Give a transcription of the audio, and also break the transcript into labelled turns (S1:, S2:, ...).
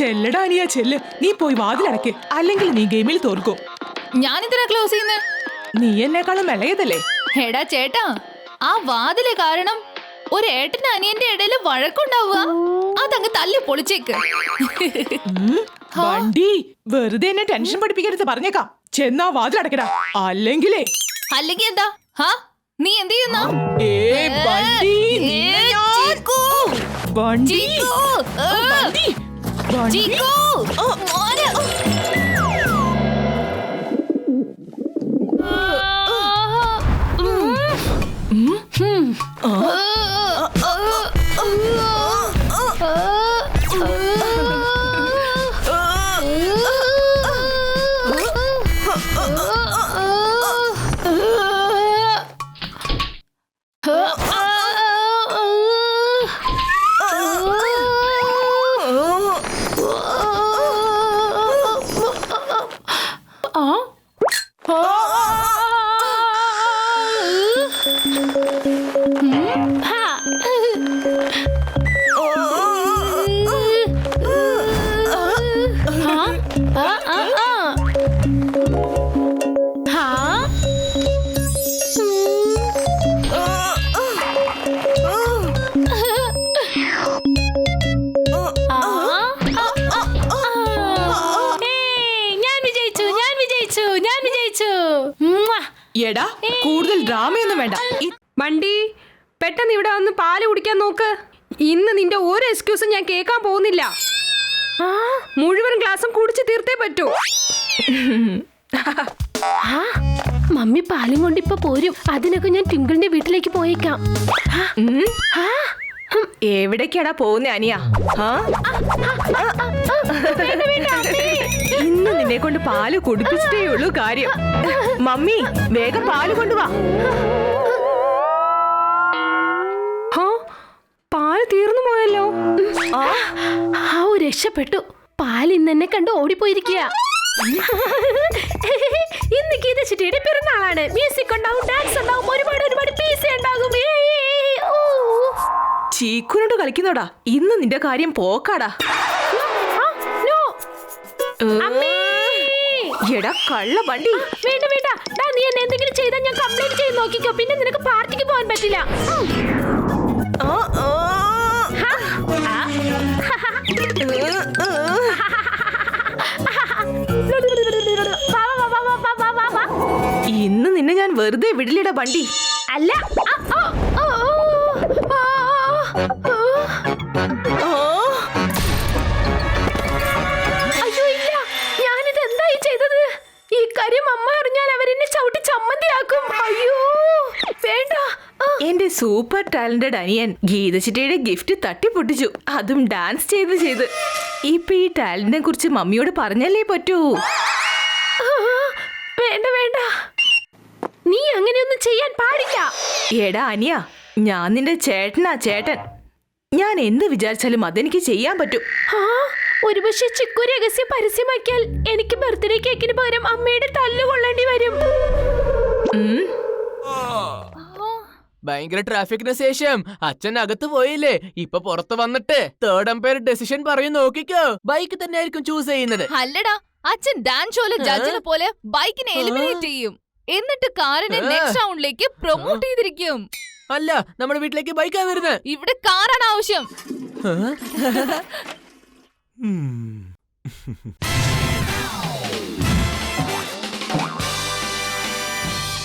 S1: ചെല്ലടാ അനിയ ചെല്ല്. നീ പോയി വാതിലടക്ക് അല്ലെങ്കിൽ നീ ഗെയിമിൽ തോൽക്കും.
S2: ഞാനെന്തിനാ ക്ലോസ് ചെയ്യുന്നേ?
S1: നീ എന്നെക്കാളും ഇളയതല്ലേ
S2: എടാ ചേട്ടാ ആ വാതിൽ കാരണം ഒരു ഏട്ടന് അനിയന്റെ ഇടയിൽ വഴക്കുണ്ടാവുക അതങ്ങ് തല്ലി പൊളിച്ചേക്ക്.
S1: വണ്ടി വെറുതെ എന്നെ ടെൻഷൻ പഠിപ്പിക്കരുത് പറഞ്ഞേക്കാം. ചെന്നാ വാതിലടക്കടാ അല്ലെങ്കിലേ.
S2: അല്ലെങ്കിൽ എന്താ? ഹാ നീ എന്ത് ചെയ്യുന്ന?
S1: ഏ നിന്നെ ഞാൻ- ഓ, വണ്ടി. വണ്ടി
S3: ഏയ്,
S1: എടാ കൂടുതൽ ഡ്രാമയൊന്നും വേണ്ട. ഈ
S4: വണ്ടി പെട്ടെന്ന് ഇവിടെ വന്ന് പാൽ കുടിക്കാൻ നോക്ക്. ഇന്ന് നിന്റെ ഒരു എക്സ്ക്യൂസും ഞാൻ കേൾക്കാൻ പോകുന്നില്ല. ആ, മുഴുവൻ ഗ്ലാസും കുടിച്ച് തീർത്തേ പറ്റൂ.
S3: മമ്മി പാലും കൊണ്ട് ഇപ്പൊ പോരും. അതിനൊക്കെ ഞാൻ ടിങ്കിളിന്റെ വീട്ടിലേക്ക് പോയേക്കാം.
S1: എവിടേക്കാടാ പോകുന്നേ അനിയ? നിന്നെ കൊണ്ട് പാൽ കുടിപ്പിച്ചിട്ടേ ഉള്ളൂ കാര്യം. മമ്മി വേഗം പാൽ കൊണ്ടുവാ.
S4: ഹാ പാൽ തീർന്നു പോയല്ലോ.
S1: ആ,
S3: രക്ഷപ്പെട്ടു. പാൽ ഇന്ന് എന്നെ കണ്ട് ഓടിപ്പോയിരിക്കുക ഇന്ന് ഗീത ചിട്ടിയുടെ പിറന്നാളാണ് മ്യൂസിക് ഉണ്ടാവും ഡാൻസ് ഉണ്ടാവും ഒരുപാട് ഒരുപാട് പീസ ഉണ്ടാകും.
S1: ചീക്കുനോട് കളിക്കുന്നോടാ. ഇന്ന് നിന്റെ കാര്യം പോക്കാടാ.
S3: അമ്മേ.
S1: എടാ കള്ള വണ്ടി.
S3: വേണ്ട വേണ്ട. ഡാ, നീ എന്നെ എന്തെങ്കിലും ചെയ്താൽ ഞാൻ കംപ്ലൈന്റ് ചെയ്ത് നോക്കിക്കോ. പിന്നെ നിനക്ക് പാർട്ടിക്ക് പോകാൻ പറ്റില്ല.
S1: ഇന്ന് നിന്നെ ഞാൻ വെറുതെ വിടില്ലടാ വണ്ടി.
S3: അല്ല ഓ ഓ ആ,
S1: എന്റെ സൂപ്പർ ടാലന്റഡ് അനിയൻ ഗീതച്ചിട്ടയുടെ ഗിഫ്റ്റ് തട്ടിപ്പൊട്ടിച്ചു. അതും ഡാൻസ് ചെയ്ത് ചെയ്ത്. ഇപ്പൊ ഈ ടാലന്റിനെ കുറിച്ച് മമ്മിയോട് പറഞ്ഞല്ലേ പറ്റൂ?
S3: വേണ്ട വേണ്ട. നീ അങ്ങനെയൊന്നും ചെയ്യാൻ പാടില്ല.
S1: എടാ അനിയ ഞാൻ നിന്റെ ചേട്ടനാ ചേട്ടൻ. ഞാൻ എന്ത് വിചാരിച്ചാലും അതെനിക്ക് ചെയ്യാൻ പറ്റും.
S3: ഒരുപക്ഷെ ചിക്കു രഹസ്യം പരസ്യമാക്കിയാൽ എനിക്ക് ബർത്ത്ഡേ കേക്കിന് പകരം അമ്മയുടെ തല്ല് കൊള്ളേണ്ടി വരും.
S5: ഭയങ്കര ട്രാഫിക്കിന് ശേഷം അച്ഛൻ അകത്ത് പോയില്ലേ? ഇപ്പൊ പുറത്ത് വന്നിട്ട് തേർഡ് അമ്പയർ ഡെസിഷൻ പറയും നോക്കിക്കോ. ബൈക്ക് തന്നെ ആയിരിക്കും ചൂസ് ചെയ്യുന്നത്.
S2: അല്ലടാ അച്ഛൻ ഡാൻസ് ഷോയിലെ ജഡ്ജിനെ പോലെ ബൈക്കിനെ എലിമിനേറ്റ് ചെയ്യും. എന്നിട്ട് കാറിനെ നെക്സ്റ്റ് റൗണ്ടിലേക്ക് പ്രൊമോട്ട് ചെയ്തിരിക്കും.
S5: അല്ല നമ്മുടെ വീട്ടിലേക്ക് ബൈക്കാ വരുന്നത്
S2: ഇവിടെ കാറാണ് ആവശ്യം.